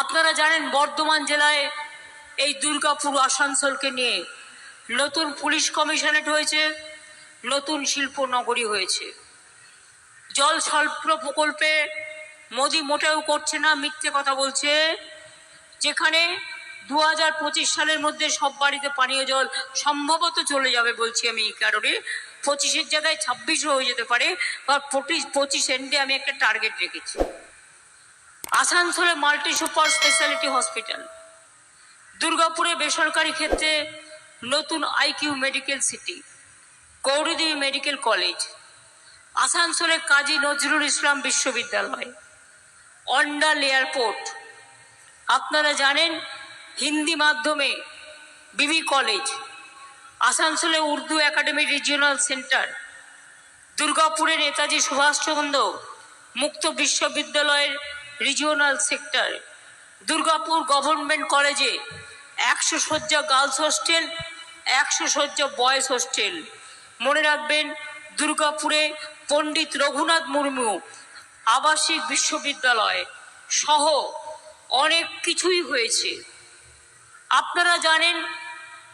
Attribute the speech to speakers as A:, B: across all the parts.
A: আপনারা জানেন বর্ধমান জেলায় এই দুর্গাপুর আসানসোলকে নিয়ে নতুন পুলিশ কমিশনারেট হয়েছে, নতুন শিল্প নগরী হয়েছে। জল স্বল্প প্রকল্পে মোদি মোটেও করছে না, মিথ্যে কথা বলছে। যেখানে দু হাজার পঁচিশ সালের মধ্যে সব বাড়িতে পানীয় জল সম্ভবত চলে যাবে বলছি আমি এই কারণে। পঁচিশের জায়গায় ছাব্বিশও হয়ে যেতে পারে, বা পঁচিশ পঁচিশ এন্ডে আমি একটা টার্গেট রেখেছি। আসানসোলে মাল্টি সুপার স্পেশালিটি হসপিটাল। দুর্গাপুরে বেসরকারি ক্ষেত্রে নতুন IQ medical city, Gouridevi medical college, আসানসোলে কাজী নজরুল ইসলাম বিশ্ববিদ্যালয় অন্ডাল এয়ারপোর্ট। আপনারা জানেন, হিন্দি মাধ্যমে বিবি কলেজ, আসানসোলে উর্দু একাডেমি রিজিওনাল সেন্টার, দুর্গাপুরে নেতাজি সুভাষচন্দ্র মুক্ত বিশ্ববিদ্যালয়ের রিজিওনাল সেক্টর দুর্গাপুর গভর্নমেন্ট কলেজে একশো শয্যা গার্লস হোস্টেল একশো শয্যা বয়েজ হোস্টেল মনে রাখবেন, দুর্গাপুরে পণ্ডিত রঘুনাথ মুর্মু, আবাসিক বিশ্ববিদ্যালয় সহ অনেক কিছুই হয়েছে। আপনারা জানেন,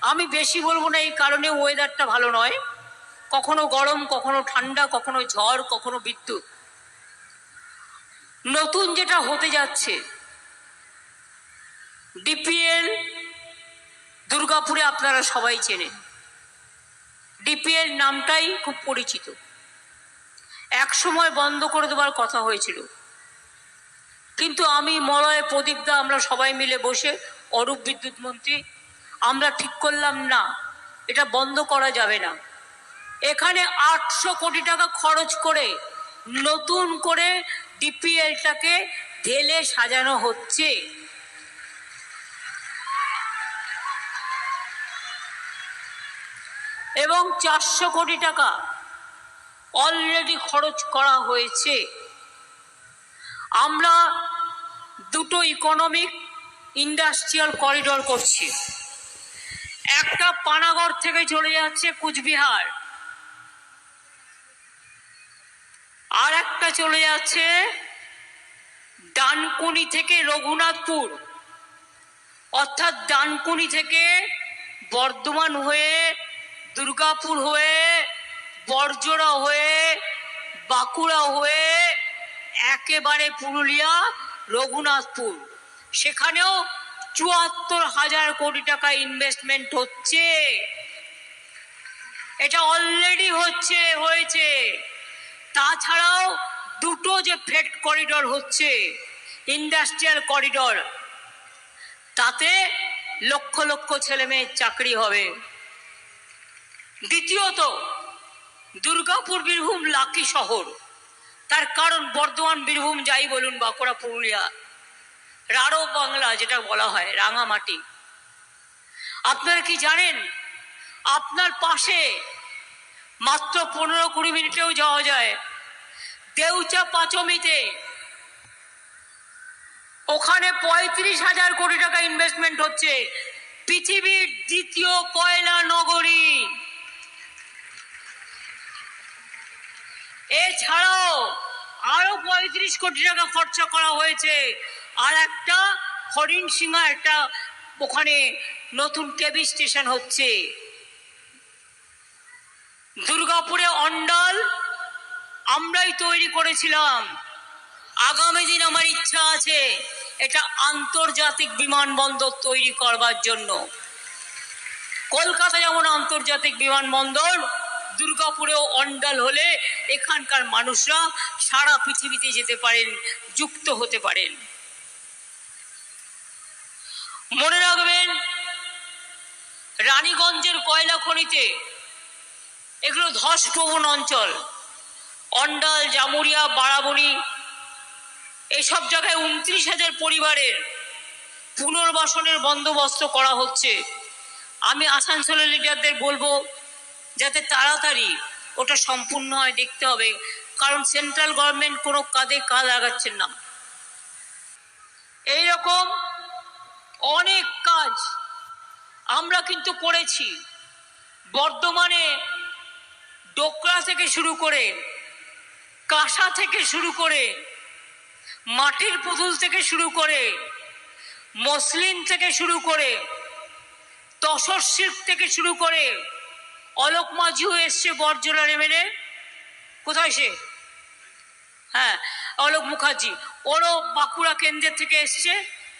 A: আমি বেশি বলব না এই কারণে ওয়েদারটা ভালো নয়। কখনো গরম, কখনো ঠান্ডা, কখনো ঝড়, কখনো বিদ্যুৎ। নতুন যেটা হতে যাচ্ছে, ডিপিএল দুর্গাপুরে আপনারা সবাই চেনেন। ডিপিএল নামটাই খুব পরিচিত। এক সময় বন্ধ করে দেওয়ার কথা হয়েছিল। কিন্তু আমি মলয় প্রদীপদা আমরা সবাই মিলে বসে অরূপ বিদ্যুৎ মন্ত্রী, আমরা ঠিক করলাম না, এটা বন্ধ করা যাবে না। এখানে আটশো কোটি টাকা খরচ করে নতুন করে ডিপিএলটাকে ঢেলে সাজানো হচ্ছে। এবং চারশো কোটি টাকা অলরেডি খরচ করা হয়েছে। আমরা দুটো ইকোনমিক ইন্ডাস্ট্রিয়াল করিডোর করছি। একটা পানাগড় থেকে চলে যাচ্ছে কুচবিহার আর একটা চলে যাচ্ছে ডানকুনি থেকে রঘুনাথপুর। অর্থাৎ ডানকুনি থেকে বর্ধমান হয়ে, দুর্গাপুর হয়ে বর্জরা হয়ে, বাঁকুড়া হয়ে একেবারে পুরুলিয়া, রঘুনাথপুর। সেখানেও চুয়াত্তর হাজার কোটি টাকা ইনভেস্টমেন্ট হচ্ছে। এটা অলরেডি হচ্ছে, হয়েছে। তাছাড়াও যে ফ্রেট করিডর হচ্ছে, ইন্ডাস্ট্রিয়াল করিডর, তাতে লক্ষ লক্ষ ছেলে মেয়ের চাকরি হবে। দ্বিতীয়ত, দুর্গাপুর বীরভূম লাকি শহর। তার কারণ বর্ধমান বীরভূম যাই বলুন, বাঁকুড়া, পুরুলিয়া রাড়ো বাংলা যেটা বলা হয়, রাঙামাটি। আপনারা কি জানেন, আপনার পাশে মাত্র পনেরো কুড়ি মিনিটেও যাওয়া যায়। দেউচা পাঁচমিতে ওখানে পঁয়ত্রিশ হাজার কোটি টাকা ইনভেস্টমেন্ট হচ্ছে। পৃথিবীর দ্বিতীয় কয়লা নগরী। এছাড়াও আরও পঁয়ত্রিশ কোটি টাকা খরচা করা হয়েছে। আর একটা হরিণ সিংহা, একটা ওখানে নতুন কেবি স্টেশন হচ্ছে। দুর্গাপুরে অন্ডাল আমরাই তৈরি করেছিলাম। আগামী দিন আমার ইচ্ছা আছে এটা আন্তর্জাতিক বিমানবন্দর তৈরি করবার জন্য। কলকাতা যেমন আন্তর্জাতিক বিমানবন্দর, দুর্গাপুরেও অন্ডাল হলে এখানকার মানুষরা সারা পৃথিবীতে যেতে পারেন, যুক্ত হতে পারেন। মনে রাখবেন, রানীগঞ্জের কয়লা খনিতে এগুলো ধসপ্রবণ অঞ্চল। অন্ডাল, জামুরিয়া বাড়াবণী এসব জায়গায় উনত্রিশ হাজার পরিবারের পুনর্বাসনের বন্দোবস্ত করা হচ্ছে। আমি আসানসোলের লিডারদের বলব, যাতে তাড়াতাড়ি ওটা সম্পূর্ণ হয়, দেখতে হবে। কারণ সেন্ট্রাল গভর্নমেন্ট কোনো কাঁধে কাজ লাগাচ্ছেন না। এইরকম অনেক কাজ আমরা কিন্তু করেছি। বর্ধমানে ডোকরা থেকে শুরু করে কাঁসা থেকে শুরু করে, মাটির পুতুল থেকে শুরু করে, মসলিন থেকে শুরু করে, তসর শিল্প থেকে শুরু করে অলোক মাঝিও এসছে বর্জলার এমএলএ কোথায় সে? হ্যাঁ অলোক মুখার্জি। ওরও বাঁকুড়া কেন্দ্রের থেকে এসছে।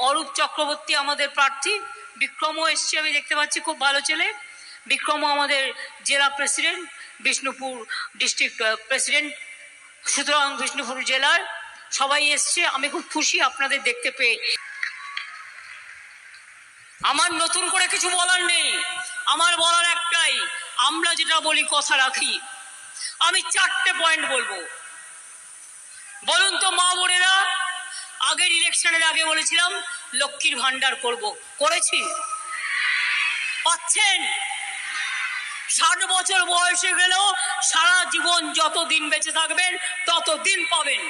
A: অরূপ চক্রবর্তী আমাদের প্রার্থী। বিক্রমও এসছে, আমি দেখতে পাচ্ছি, খুব ভালো ছেলে। বিক্রমও আমাদের জেলা প্রেসিডেন্ট, বিষ্ণুপুর ডিস্ট্রিক্ট প্রেসিডেন্ট। সুতরাং বিষ্ণুপুর জেলার সবাই এসছে। আমি খুব খুশি আপনাদের দেখতে পেয়ে। আমার নতুন করে কিছু বলার নেই। আমার বলার একটাই, আমরা যেটা বলি কথা রাখি। আমি চারটে পয়েন্ট বলব। বলুন তো মা বোনেরা, আগের ইলেকশনের আগে বলেছিলাম, লক্ষ্মীর ভান্ডার করব। করেছি। পাচ্ছেন? ষাট বছর বয়সে গেলেও সারা জীবন যত দিন বেঁচে থাকবেন তত দিন পাবেন।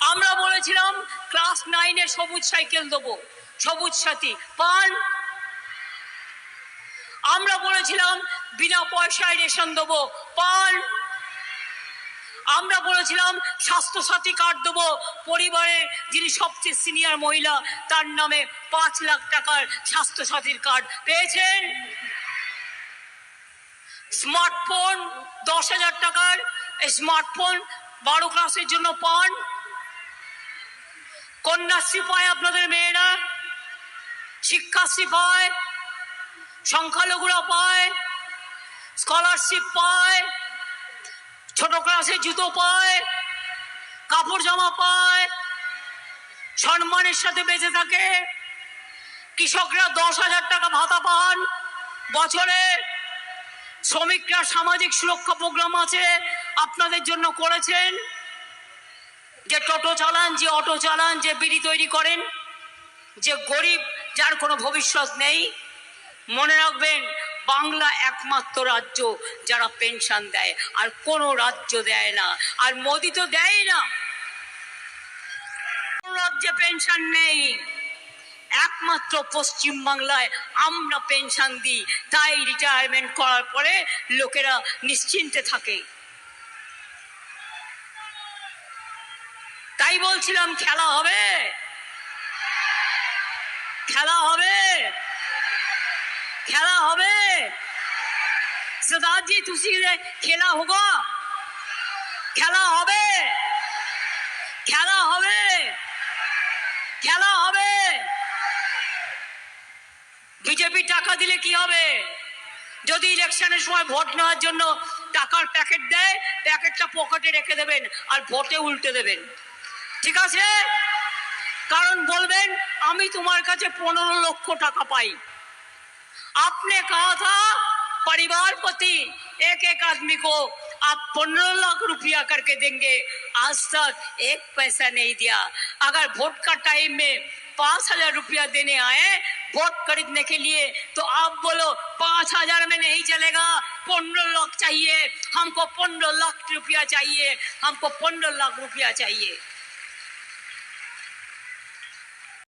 A: আমরা বলেছিলাম, ক্লাস নাইনে সবুজ সাইকেল দেবো। সবুজ সাথী পান। আমরা বলেছিলাম, বিনা পয়সায় রেশন দেবো। পান। আমরা বলেছিলাম, স্বাস্থ্যসাথী কার্ড দেবো। পরিবারের যিনি সবচেয়ে সিনিয়র মহিলা, তার নামে পাঁচ লাখ টাকার স্বাস্থ্যসাথীর কার্ড পেয়েছেন? স্মার্টফোন দশ হাজার টাকার স্মার্টফোন বারো ক্লাসের জন্য পান। কন্যাশ্রী পায় আপনাদের মেয়েরা শিক্ষাশ্রী পায় সংখ্যালঘুরা পায় স্কলারশিপ পায় ছোট ক্লাসে জুতো পায়, কাপড় জামা পায়, সম্মানের সাথে বেঁচে থাকে। কৃষকরা দশ হাজার টাকা ভাতা পান। বছরে শ্রমিকরা সামাজিক সুরক্ষা প্রোগ্রাম আছে, আপনাদের জন্য করেছেন। যে টোটো চালান, যে অটো চালান, যে বিড়ি তৈরি করেন, যে গরিব যার কোনো ভবিষ্যৎ নেই। মনে রাখবেন বাংলা একমাত্র রাজ্য যারা পেনশন দেয়, আর কোনো রাজ্য দেয় না, আর মোদি তো দেয় না। রাজ্যে পেনশন নেই। একমাত্র পশ্চিম বাংলায় আমরা পেনশন দিই, তাই রিটায়ারমেন্ট করার পরে লোকেরা নিশ্চিন্তে থাকে। তাই বলছিলাম, খেলা হবে। খেলা হবে। খেলা হবে सरदार जी तुसी ने खेला होगा খেলা হবে খেলা হবে খেলা হবে বিজেপি টাকা দিলে কি হবে যদি ইলেকশনের সময় ভোট নেওয়ার জন্য টাকার প্যাকেট দেয় প্যাকেটটা পকেটে রেখে দেবেন আর ভোটে উল্টে দেবেন ঠিক আছে কারণ বলবেন আমি তোমার কাছে পনেরো লক্ষ টাকা পাই आपने कहा था, परिवार पति एक एक आदमी को आप पंद्रह लाख रुपया करके देंगे। आज तक एक पैसा नहीं दिया। अगर वोट का टाइम में पाँच हज़ार रुपया देने आए, वोट खरीदने के लिए तो आप बोलो, पाँच हज़ार में नहीं चलेगा। पंद्रह लाख चाहिए। हमको पंद्रह लाख रुपया चाहिए। हमको पंद्रह लाख रुपया चाहिए।